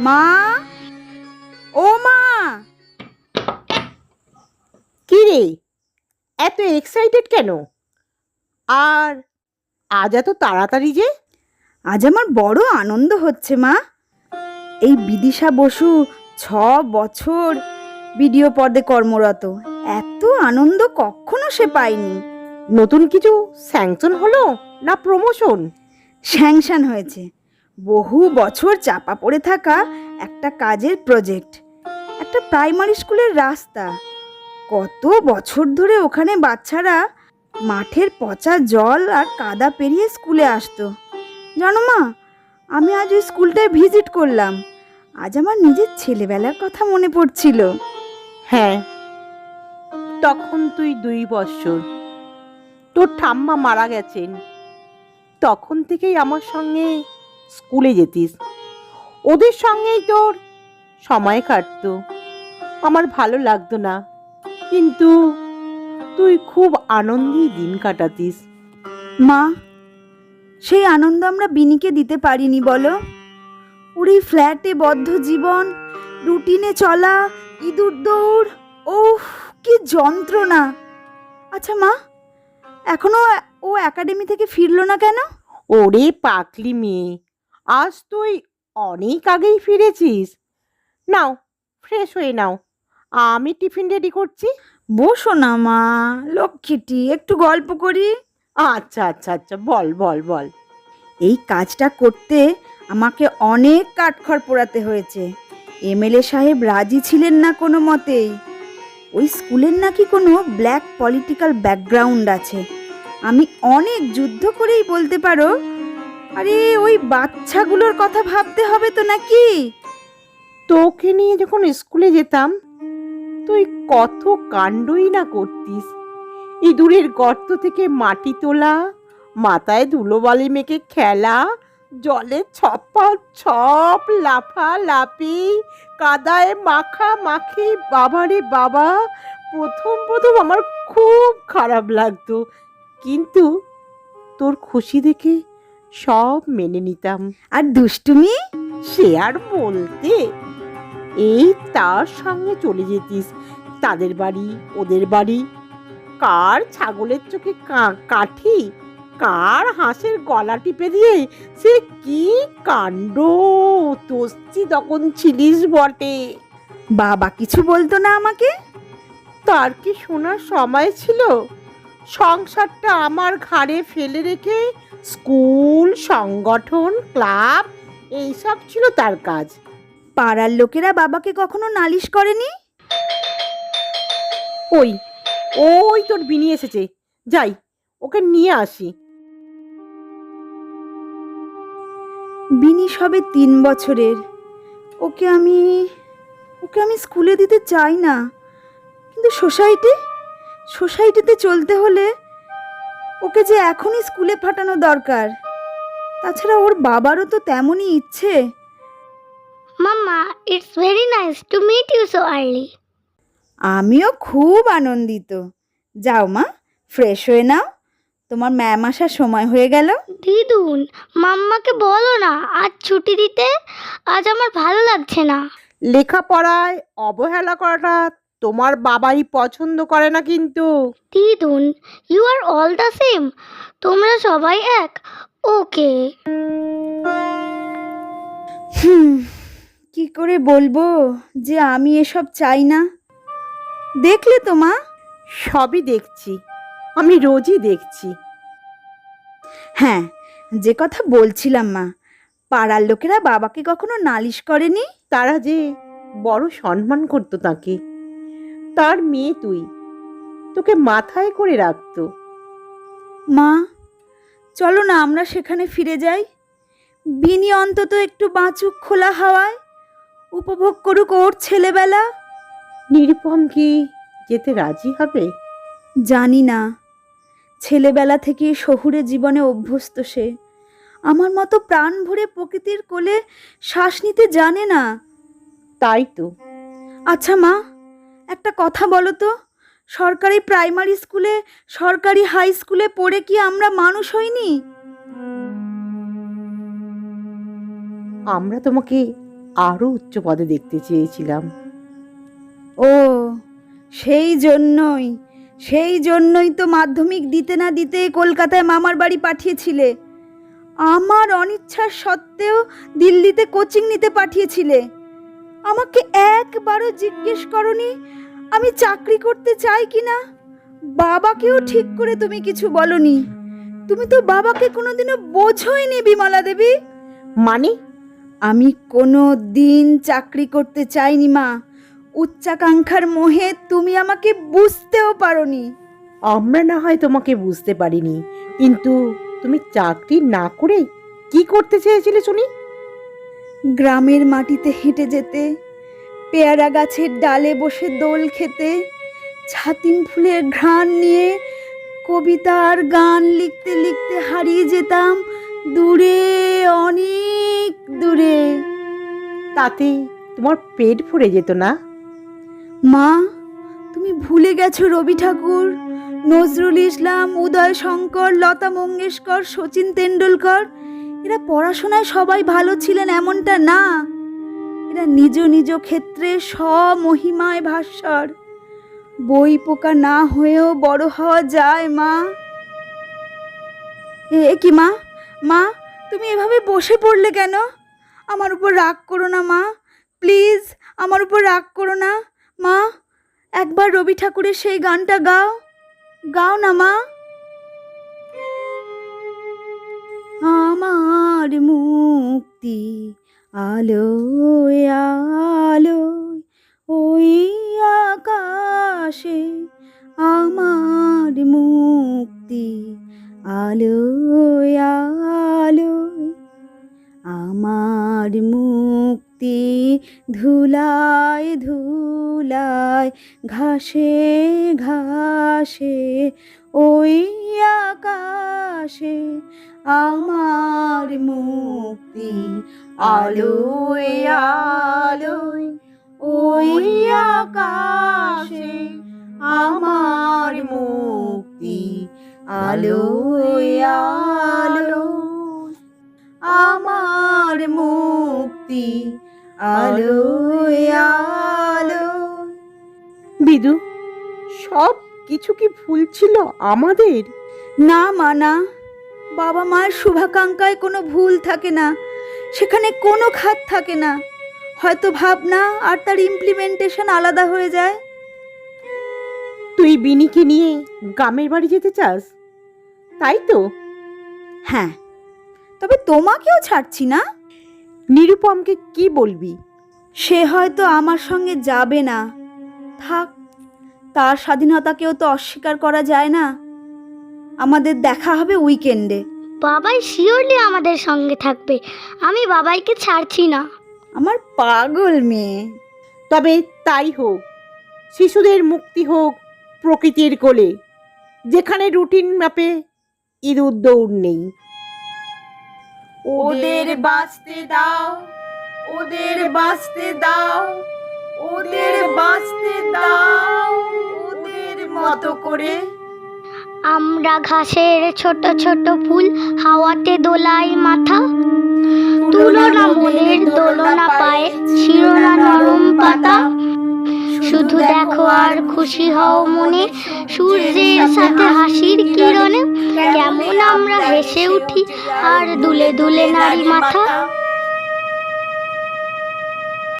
মা? ও মা! কি রে এত এক্সাইটেড কেন? আর আজ এত তাড়াতাড়ি যে? আজ আমার বড় আনন্দ হচ্ছে মা। এই বিদিশা বসু ছ বছর ভিডিও পর্দে কর্মরত। এত আনন্দ কখনো সে পায়নি। নতুন কিছু স্যাংশন হলো না প্রমোশন স্যাংশন হয়েছে। বহু বছর চাপা পড়ে থাকা একটা কাজের প্রজেক্ট একটা প্রাইমারি স্কুলের রাস্তা। কত বছর ধরে ওখানে বাচ্চারা মাঠের পচা জল আর কাদা পেরিয়ে স্কুলে আসতো। জানো মা, আমি আজ ওই স্কুলটায় ভিজিট করলাম। আজ আমার নিজের ছেলেবেলার কথা মনে পড়ছিল। হ্যাঁ তখন তুই দুই বছর। তোর ঠাম্মা মারা গেছেন। তখন থেকেই আমার সঙ্গে স্কুলে যেতিস। ওদের সঙ্গেই তোর সময় কাটতো। আমার ভালো লাগতো না। কিন্তু তুই খুব আনন্দেই দিন কাটাতিস। মা সেই আনন্দ আমরা বিনিকে দিতে পারিনি বলো? ওর এই ফ্ল্যাটে বদ্ধ জীবন রুটিনে চলা ইঁদুর দৌড় ওহ কি যন্ত্রণা। আচ্ছা মা এখনও ও একাডেমি থেকে ফিরলো না কেন? ওরে পাকলি মেয়ে আজ তুই অনেক আগেই ফিরেছিস। নাও ফ্রেশ হয়ে নাও। আমি টিফিন রেডি করছি। বসো না মা লক্ষ্মীটি একটু গল্প করি। আচ্ছা আচ্ছা আচ্ছা বল বল বল। এই কাজটা করতে আমাকে অনেক কাঠখড় পোড়াতে হয়েছে। এমএলএ সাহেব রাজি ছিলেন না কোনো মতেই। ওই স্কুলের নাকি কোনো ব্ল্যাক পলিটিক্যাল ব্যাকগ্রাউন্ড আছে। আমি অনেক যুদ্ধ করেই বলতে পারো আরে, ওই বাচ্চাগুলোর কথা ভাবতে হবে তো নাকি? তোকে নিয়ে যখন স্কুলে যেতাম, তুই কত কাণ্ডই না করতিস। ইঁদুরের গর্ত থেকে মাটি তোলা, মাথায় ধুলোবালি মেখে খেলা, জলে ছপ্পা ছপ, লাফা, লাফি, কাদায় মাখা, মাখি বাবারে বাবা, প্রথম প্রথম আমার খুব খারাপ লাগতো। কিন্তু তোর খুশি দেখে সব মেনে নিতাম। আর দুষ্টুমি? সে আর বলতে এই তার সঙ্গে চলে যেতিস। তাদের বাড়ি ওদের বাড়ি। কার ছাগলের চোখে কা- কাঠি? কার হাঁসের গলা টিপে দিয়ে? সে কি কাণ্ড? তস্তি তখন ছিলিস বটে। বাবা কিছু বলতো না আমাকে? তার কি শোনার সময় ছিল? সংসারটা আমার ঘাড়ে ফেলে রেখে স্কুল, সংগঠন, ক্লাব, এইসব ছিল তার কাজ। পাড়ার লোকেরা বাবাকে কখনো নালিশ করেনি? ওই ওই তোর বিনি এসেছে। যাই, ওকে নিয়ে আসি। বিনি সবে তিন বছরের। ওকে আমি ওকে আমি স্কুলে দিতে চাই না। কিন্তু সোসাইটি, সোসাইটিতে চলতে হলে ওকে যে এখনই স্কুলে পাঠানো দরকার। তাছাড়া ওর বাবারও তো তেমনই ইচ্ছে। Mamma it's very nice to meet you so early. আমিও খুব আনন্দিত। যাও মা ফ্রেশ হয়ে নাও। তোমার ম্যাম আসার সময় হয়ে গেল। দিদুন মাম্মাকে বলো না আজ ছুটি দিতে আজ আমার ভালো লাগছে না। লেখাপড়ায় অবহেলা করাটা তোমার বাবাই পছন্দ করে না কিন্তু। দিদুন you are all the same তোমরা সবাই এক। ওকে। হুম কি করে বলব যে আমি এসব চাই না? দেখলে তো মা? সবই দেখছি। আমি রোজই দেখছি। হ্যাঁ যে কথা বলছিলাম মা পাড়ার লোকেরা বাবাকে কখনো নালিশ করেনি? তারা যে বড় সম্মান করতো তাকে। তার মেয়ে তুই। তোকে মাথায় করে রাখতো। মা চলো না আমরা সেখানে ফিরে যাই। বিনি অন্তত একটু বাঁচুক খোলা হাওয়ায়। উপভোগ করুক ওর ছেলেবেলা। নিরুপম কি যেতে রাজি হবে? জানি না। ছেলেবেলা থেকে শহুরে জীবনে অভ্যস্ত সে। আমার মতো প্রাণ ভরে প্রকৃতির কোলে শ্বাস নিতে জানে না। তাই তো। আচ্ছা মা একটা কথা বলো তো সরকারি প্রাইমারি স্কুলে সরকারি হাই স্কুলে পড়ে কি আমরা মানুষ হইনি? আমরা তোমাকে আরও উচ্চ পদে দেখতে চেয়েছিলাম। ও সেই জন্যই সেই জন্যই তো মাধ্যমিক দিতে না দিতে কলকাতায় মামার বাড়ি পাঠিয়েছিলে। আমার অনিচ্ছার সত্ত্বেও দিল্লিতে কোচিং নিতে পাঠিয়েছিলে। আমাকে একবারও জিজ্ঞেস করনি আমি চাকরি করতে চাই কি না? বাবাকেও ঠিক করে তুমি কিছু বলনি। তুমি তো বাবাকে কোনোদিনও বোঝোইনি বিমলা দেবী। মানে? আমি কোনো দিন চাকরি করতে চাইনি মা। উচ্চাকাঙ্ক্ষার মোহে তুমি আমাকে বুঝতেও পারোনি। আমরা না হয় তোমাকে বুঝতে পারিনি। কিন্তু তুমি চাকরি না করে কি করতে চেয়েছিলে শুনি? গ্রামের মাটিতে হেঁটে যেতে পেয়ারা গাছের ডালে বসে দোল খেতে ছাতিম ফুলের ঘ্রাণ নিয়ে কবিতা আর গান লিখতে লিখতে হারিয়ে যেতাম দূরে অনেক দূরে। তাতে তোমার পেট ভরে যেত না? মা তুমি ভুলে গেছো রবি ঠাকুর নজরুল ইসলাম উদয় শঙ্কর লতা মঙ্গেশকর সচিন তেন্ডুলকর এরা পড়াশোনায় সবাই ভালো ছিলেন এমনটা না। এরা নিজ নিজ ক্ষেত্রে স্বমহিমায় ভাস্বর বই পোকা না হয়েও বড় হওয়া যায়, মা। এ কি, মা? মা, তুমি এভাবে বসে পড়লে কেন? আমার উপর রাগ করো না, মা। প্লিজ, আমার উপর রাগ করো না। মা, একবার রবি ঠাকুরের সেই গানটা গাও। গাও না, মা। আমার মুক্তি আলোয় আলোয় ওই আকাশে আমার মুক্তি আলোয় আলোয় আমার মুক্তি ধুলায় ধুলায় ঘাসে ঘাসে, ওই আকাশে আমার মুক্তি, আলোয় আলোয়, ওই আকাশে আমার মুক্তি, আলোয় আলোয়। আমার মুক্তি আলোয় আলো। বিদু সব কিছু কি ভুল ছিল আমাদের? না মা না। বাবা মায়ের শুভাকাঙ্ক্ষায় কোনো ভুল থাকে না। সেখানে কোনো খাত থাকে না। হয়তো ভাবনা আর তার ইমপ্লিমেন্টেশন আলাদা হয়ে যায়। তুই বিনিকে নিয়ে গ্রামের বাড়ি যেতে চাস? তাই তো? হ্যাঁ। তবে তোমাকেও ছাড়ছি না। নিরুপমকে কি বলবি? সে হয়তো আমার সঙ্গে যাবে না। থাক তার স্বাধীনতাকেও তো অস্বীকার করা যায় না। আমাদের দেখা হবে উইকেন্ডে। বাবাই শিওরলি আমাদের সঙ্গে থাকবে। আমি বাবাইকে ছাড়ছি না। আমার পাগল মেয়ে। তবে তাই হোক শিশুদের মুক্তি হোক প্রকৃতির কোলে। যেখানে রুটিন ম্যাপে ইঁদুর দৌড় নেই। ওদের বাঁচতে দাও, ওদের বাঁচতে দাও, ওদের বাঁচতে দাও, ওদের মতো করে। আমরা ঘাসের ছোট ছোট ফুল হাওয়াতে দোলাই মাথা। তুলনা মনের দোলনা পায়ে, শিরোনা নরম পাতা। শুধু দেখো আর খুশি হও মনে, সূর্যের সাথে হাসির কিরণে। কেমন আমরা হেসে উঠি, আর দুলে দুলে নারী মাথা।